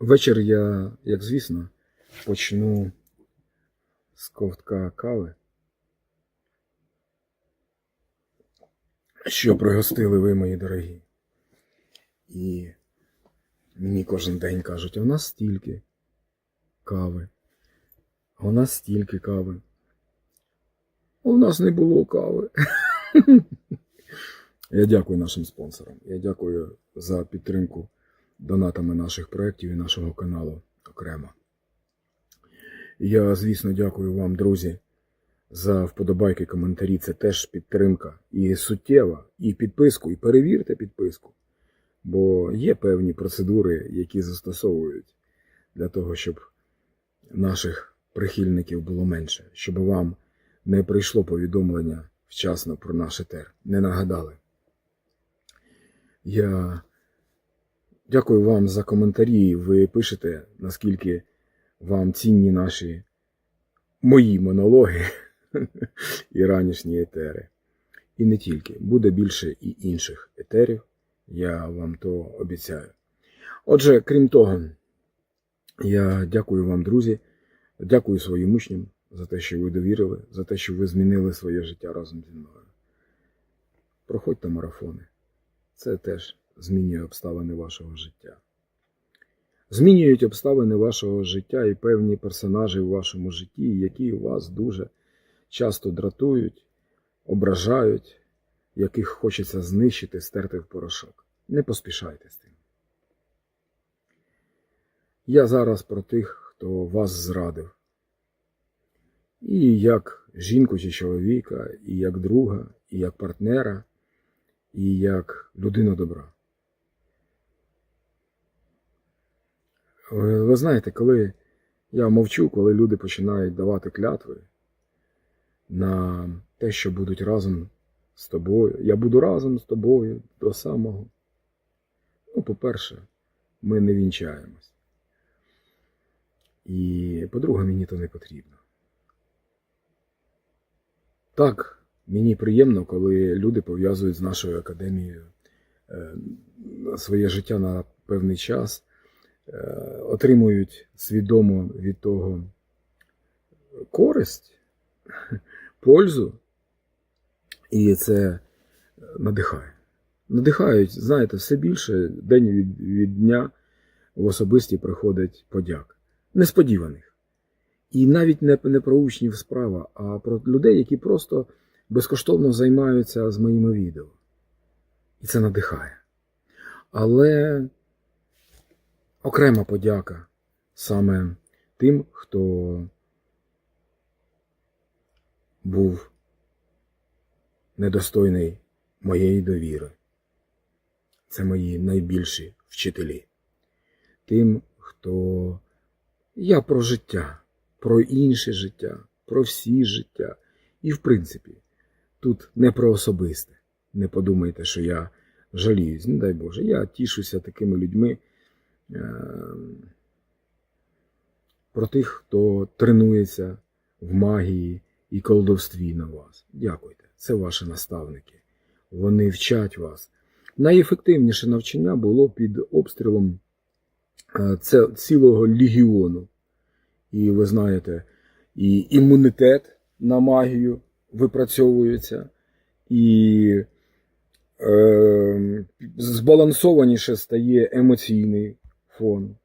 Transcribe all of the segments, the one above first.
Вечір я, як звісно, почну з ковтка кави, що пригостили ви, мої дорогі. І мені кожен день кажуть, у нас стільки кави, у нас стільки кави. У нас не було кави. Я дякую нашим спонсорам. Я дякую за підтримку донатами наших проєктів і нашого каналу окремо. Я, звісно, дякую вам, друзі, за вподобайки, коментарі. Це теж підтримка і суттєва, і підписку, і перевірте підписку. Бо є певні процедури, які застосовують для того, щоб наших прихильників було менше, щоб вам не прийшло повідомлення вчасно про наш етер, не нагадали. Я дякую вам за коментарі. Ви пишете, наскільки вам цінні наші мої монологи і ранішні етери. І не тільки, буде більше і інших етерів, я вам то обіцяю. Отже, крім того, я дякую вам, друзі, дякую своїм учням за те, що ви довірили, за те, що ви змінили своє життя разом зі мною. Проходьте марафони. Це теж змінює обставини вашого життя. Змінюють обставини вашого життя і певні персонажі в вашому житті, які вас дуже часто дратують, ображають, яких хочеться знищити, стерти в порошок. Не поспішайте з тим. Я зараз про тих, хто вас зрадив. І як жінку чи чоловіка, і як друга, і як партнера, і як людину добра. Ви ви знаєте, коли я мовчу, коли люди починають давати клятви на те, що будуть разом з тобою, я буду разом з тобою до самого. Ну, по-перше, ми не вінчаємось. І по-друге, мені то не потрібно. Так, мені приємно, коли люди пов'язують з нашою академією е, своє життя на певний час, е, отримують свідомо від того користь, пользу, і це надихає. Надихають, знаєте, все більше день від, від дня в особисті приходить подяк. Несподіваних. І навіть не, не про учнів справа, а про людей, які просто безкоштовно займаються з моїми відео. І це надихає. Але окрема подяка саме тим, хто був недостойний моєї довіри. Це мої найбільші вчителі. Тим, хто я про життя, про інше життя, про всі життя. І, в принципі, тут не про особисте. Не подумайте, що я жаліюсь, не дай Боже. Я тішуся такими людьми про тих, хто тренується в магії і колдовстві на вас. Дякуйте. Це ваші наставники. Вони вчать вас. Найефективніше навчання було під обстрілом е, цілого легіону. І ви знаєте, і імунітет на магію випрацьовується, і е, збалансованіше стає емоційний фон.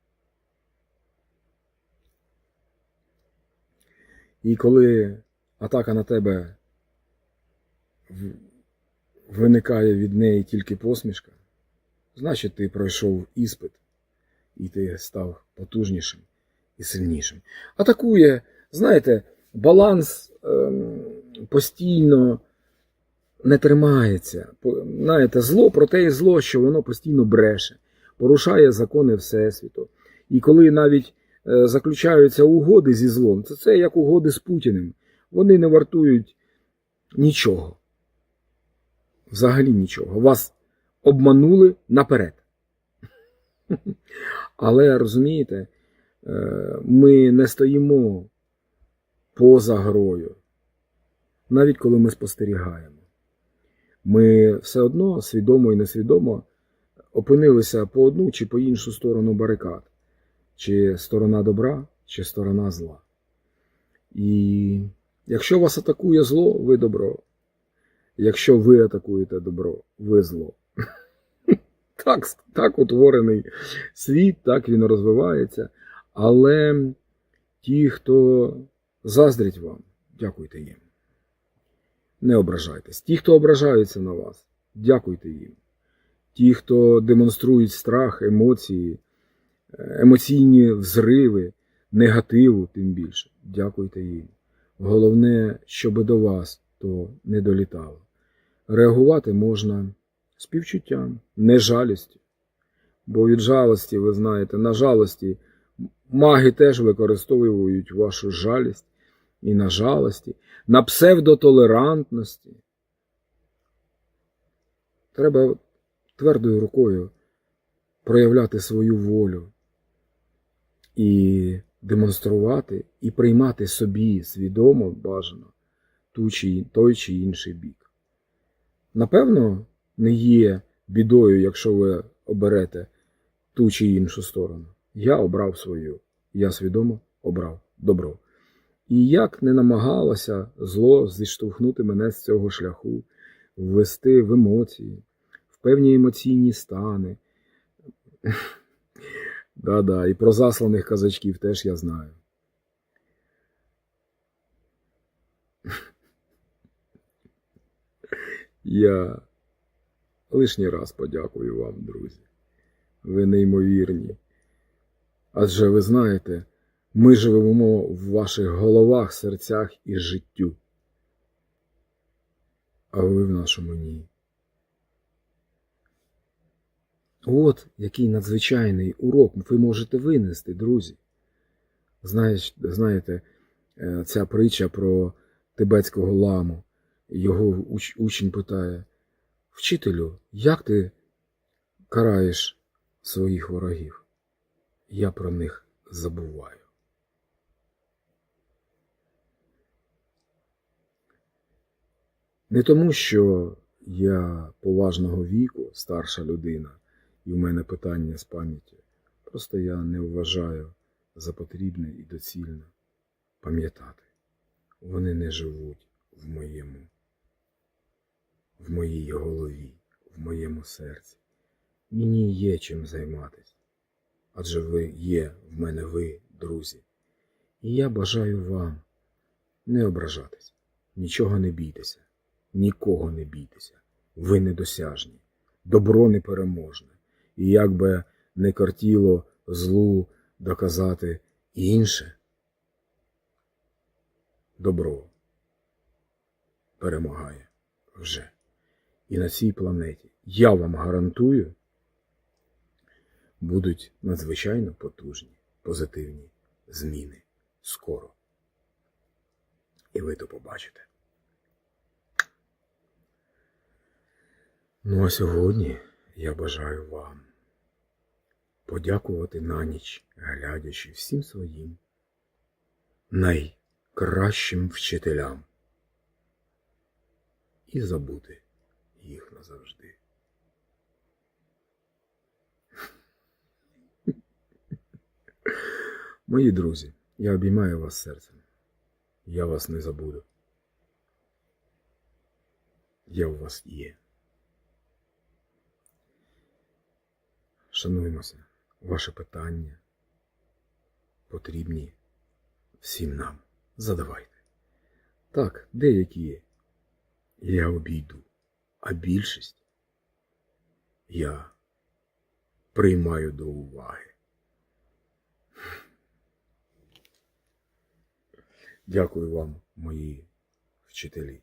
І коли атака на тебе виникає від неї тільки посмішка, значить ти пройшов іспит і ти став потужнішим і сильнішим. Атакує, знаєте, баланс ем, постійно не тримається. Знаєте, зло про те і зло, що воно постійно бреше, порушає закони Всесвіту. І коли навіть е, заключаються угоди зі злом, то це як угоди з Путіним. Вони не вартують нічого. Взагалі нічого. Вас обманули наперед. Але розумієте, е, ми не стоїмо поза грою, навіть коли ми спостерігаємо. Ми все одно свідомо і несвідомо опинилися по одну чи по іншу сторону барикад. чи сторона добра, чи сторона зла. І якщо вас атакує зло, ви добро. Якщо ви атакуєте добро, ви зло. Так, так утворений світ, так він розвивається. Але ті, хто заздрять вам, дякуйте їм. Не ображайтесь. Ті, хто ображаються на вас, дякуйте їм. Ті, хто демонструють страх, емоції, е, емоційні взриви, негативу, тим більше, дякуйте їм. Головне, щоб до вас то не долітало. Реагувати можна співчуттям, не жалістю. Бо від жалості, ви знаєте, на жалості маги теж використовують вашу жалість і на жалості, на псевдотолерантності. Треба твердою рукою проявляти свою волю і демонструвати, і приймати собі свідомо бажано ту чи, той чи інший бік. Напевно, не є бідою, якщо ви оберете ту чи іншу сторону. Я обрав свою, я свідомо обрав добро. І як не намагалося зло зіштовхнути мене з цього шляху, ввести в емоції, певні емоційні стани. Да-да, і про засланих казачків теж я знаю. Я лишній раз подякую вам, друзі. Ви неймовірні. Адже ви знаєте, ми живемо в ваших головах, серцях і життю. А ви в нашому ні. От який надзвичайний урок ви можете винести, друзі. Знаєте, е, ця притча про тибетського ламу. Його учень питає: Вчителю, як ти караєш своїх ворогів? Я про них забуваю. Не тому, що я поважного віку, старша людина, і в мене питання з пам'яті. Просто я не вважаю за потрібне і доцільно пам'ятати. Вони не живуть в моєму, в моїй голові, в моєму серці. Мені є чим займатися. Адже ви є в мене ви, друзі. І я бажаю вам не ображатись, нічого не бійтеся, нікого не бійтеся. Ви недосяжні, добро непереможне. І як би не кортіло злу доказати інше, добро перемагає вже. І на цій планеті я вам гарантую, будуть надзвичайно потужні, позитивні зміни скоро. І ви то побачите. Ну а сьогодні я бажаю вам подякувати на ніч, глядячи всім своїм найкращим вчителям і забути їх назавжди. Мої друзі, я обіймаю вас серцем. Я вас не забуду. Я у вас є. Шануємося, ваше питання потрібні всім нам. Задавайте. Так, деякі я обійду, а більшість я приймаю до уваги. Дякую вам, мої вчителі.